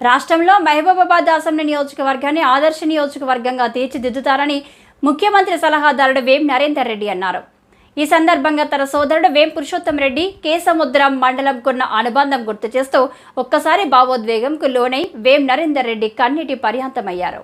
రాష్ట్రంలో మహబూబాబాద్ అసెంబ్లీ నియోజకవర్గాన్ని ఆదర్శ నియోజకవర్గంగా తీర్చిదిద్దుతారని ముఖ్యమంత్రి సలహాదారుడు వేం నరేందర్ రెడ్డి అన్నారు. ఈ సందర్భంగా తన సోదరుడు వేం పురుషోత్తం రెడ్డి కేసముద్రం మండలంకున్న అనుబంధం గుర్తు చేస్తూ ఒక్కసారి భావోద్వేగంకు లోనై వేం నరేందర్ రెడ్డి కన్నీటి పర్యాంతమయ్యారు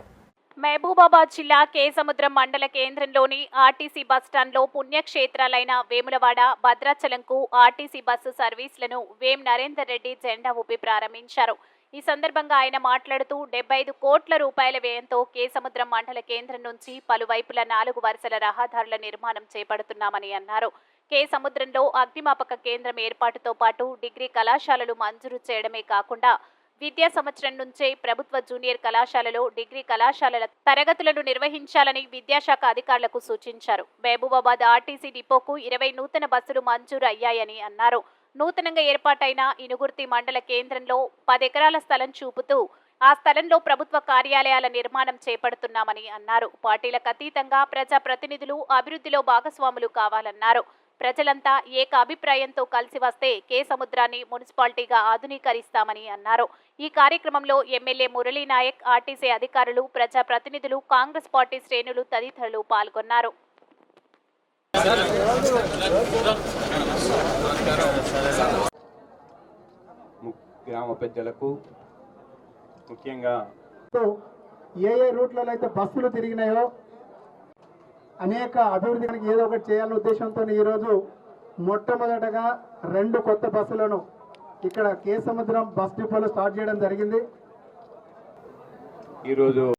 మహబూబాబాద్ జిల్లా కేసముద్రం మండల కేంద్రంలోని ఆర్టీసీ బస్టాండ్లో పుణ్యక్షేత్రాలైన వేములవాడ భద్రాచలంకు ఆర్టీసీ బస్సు సర్వీసులను వేం నరేందర్ రెడ్డి జెండా ఊపి ప్రారంభించారు. ఈ సందర్భంగా ఆయన మాట్లాడుతూ డెబ్బై ఐదు కోట్ల రూపాయల వ్యయంతో కేసముద్రం మండల కేంద్రం నుంచి పలువైపుల నాలుగు వరుసల రహదారుల నిర్మాణం చేపడుతున్నామని అన్నారు. కే సముద్రంలో అగ్నిమాపక కేంద్రం ఏర్పాటుతో పాటు డిగ్రీ కళాశాలలు మంజూరు చేయడమే కాకుండా విద్యా సంవత్సరం నుంచే ప్రభుత్వ జూనియర్ కళాశాలలో డిగ్రీ కళాశాలల తరగతులను నిర్వహించాలని విద్యాశాఖ అధికారులకు సూచించారు. మహబూబాబాద్ ఆర్టీసీ డిపోకు ఇరవై నూతన బస్సులు మంజూరు అయ్యాయని అన్నారు. నూతనంగా ఏర్పాటైన ఇనుగుర్తి మండల కేంద్రంలో పదెకరాల స్థలం చూపుతూ ఆ స్థలంలో ప్రభుత్వ కార్యాలయాల నిర్మాణం చేపడుతున్నామని అన్నారు. పార్టీలకు అతీతంగా ప్రజా ప్రతినిధులు అభివృద్ధిలో భాగస్వాములు కావాలన్నారు. ప్రజలంతా ఏక అభిప్రాయంతో కలిసి వస్తే కే సముద్రాన్ని మున్సిపాలిటీగా ఆధునీకరిస్తామని అన్నారు. ఈ కార్యక్రమంలో ఎమ్మెల్యే మురళీ నాయక్ ఆర్టీసీ అధికారులు ప్రజా ప్రతినిధులు కాంగ్రెస్ పార్టీ శ్రేణులు తదితరులు పాల్గొన్నారు. గ్రామ పెద్దలకు ముఖ్యంగా ఏ ఏ రూట్లలో అయితే బస్సులు తిరిగినాయో అనేక అభివృద్ధికి ఏదో ఒకటి చేయాలనే ఉద్దేశంతో ఈరోజు మొట్టమొదటగా రెండు కొత్త బస్సులను ఇక్కడ కే సముద్రం బస్ డిపోలో స్టార్ట్ చేయడం జరిగింది. ఈరోజు